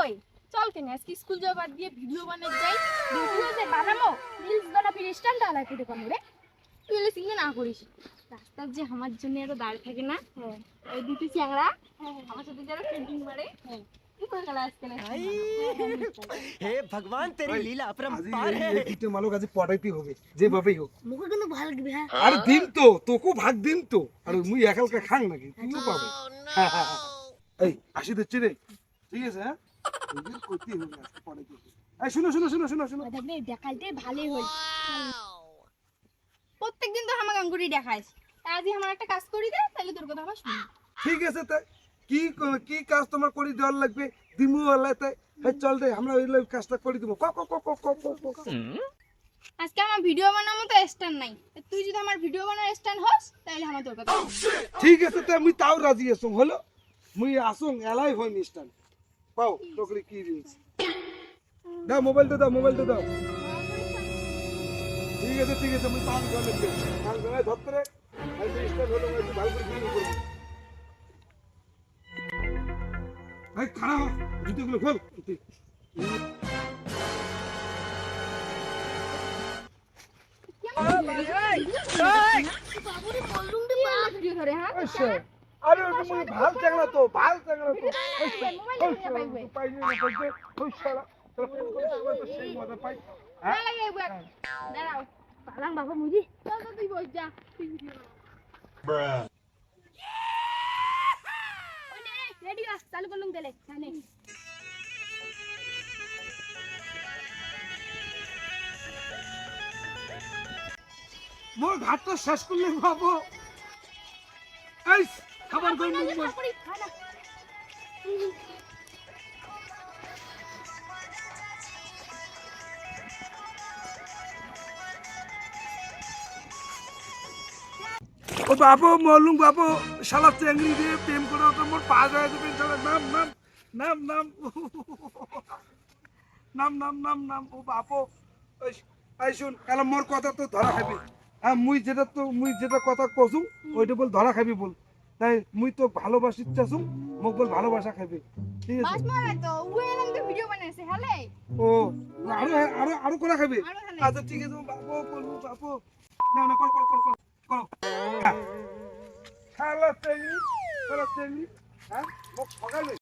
কই? চল কেন আজকে স্কুল যাওয়া বাদ দিয়ে ভিডিও বানাই যাই। ভিডিও যে বানামো রিলস বানাবি স্ট্যান্ড আলাই করে কোন রে। তুই এলে সিঙ্গে না করিস। রাস্তার যে আমার জন্য আরও দাঁড়িয়ে থাকে না হ্যাঁ। ওই দুটি চ্যাংড়া হ্যাঁ। আমার সাথে যারা পেন্টিং মারে হ্যাঁ। হে ভগবান তেরি লীলা অপরম্পার হে। আজ পড়াইতে হবে যেভাবেই হোক। মুখ কেন ভালো দিবে হ্যাঁ। আর দিন তো তোকে ভাগ দিন তো আর মুই একালকে খাং নাকি আচ্ছা। পাবে। oh, এই আসি ঠিক আছে হ্যাঁ? প্রত্যেকদিন তো আমার দেখাইস আজই আমার একটা কাজ করি দে তাহলে তোর কথা আমার ঠিক আছে তাই। কি কি কাজ তোমার দেওয়ার লাগবে? দিমু আল্লাহ তাই। হ্যাঁ চল আমরা ওই কাজটা করে দিব ক ক ক ক ক আজকে আমার ভিডিও বানানোর মতো স্ট্যান্ড নাই। তুই যদি আমার ভিডিও বানানোর স্ট্যান্ড হস তাহলে আমার তোর কথা ঠিক আছে তাই আমি তাও রাজি আসুন হলো? মুই আসুন এলাই হইনি স্ট্যান্ড পাও তোকে কি দিয়েছি দাও মোবাইলটা দাও মোবাইলটা দাও ঠিক আছে ঠিক আছে আমি পান জল পান জল ধরতে রে ভাই খারাপ জুতোগুলো খোল বাবুরে বললুম রে বাপ ধরে হ্যাঁ আরে ভালো তো ভালো তো। ফোন করে সবাই তো মোর শেষ করলে বাবু। খাবার করি খানা ও বাবু মলুম বাবু শালা চেংড়ি দিয়ে প্রেম করে তো মোর পা যায় দেবে শালা নাম নাম নাম নাম। নাম নাম নাম নাম। ও বাবু এই শুন কাল মোর কথা তো ধরা খাবি। হ্যাঁ মুই যেটা তো মুই যেটা কথা কসুম ওইটা বল ধরা খাবি বল। তাই মুই তো ভালোবাসি চাসুম মোক বল ভালোবাসা খাইবে। ঠিক আছে? বাস মারা তো ওই এরকম ভিডিও বানাইছে হ্যালে ও আরও আরও আরও কোলা খাবি আরও আচ্ছা ঠিক আছে বাবু বলব বাবু না না কর কর কর কর কর খালা চেংড়ি খালা চেংড়ি হ্যাঁ মোক সকালে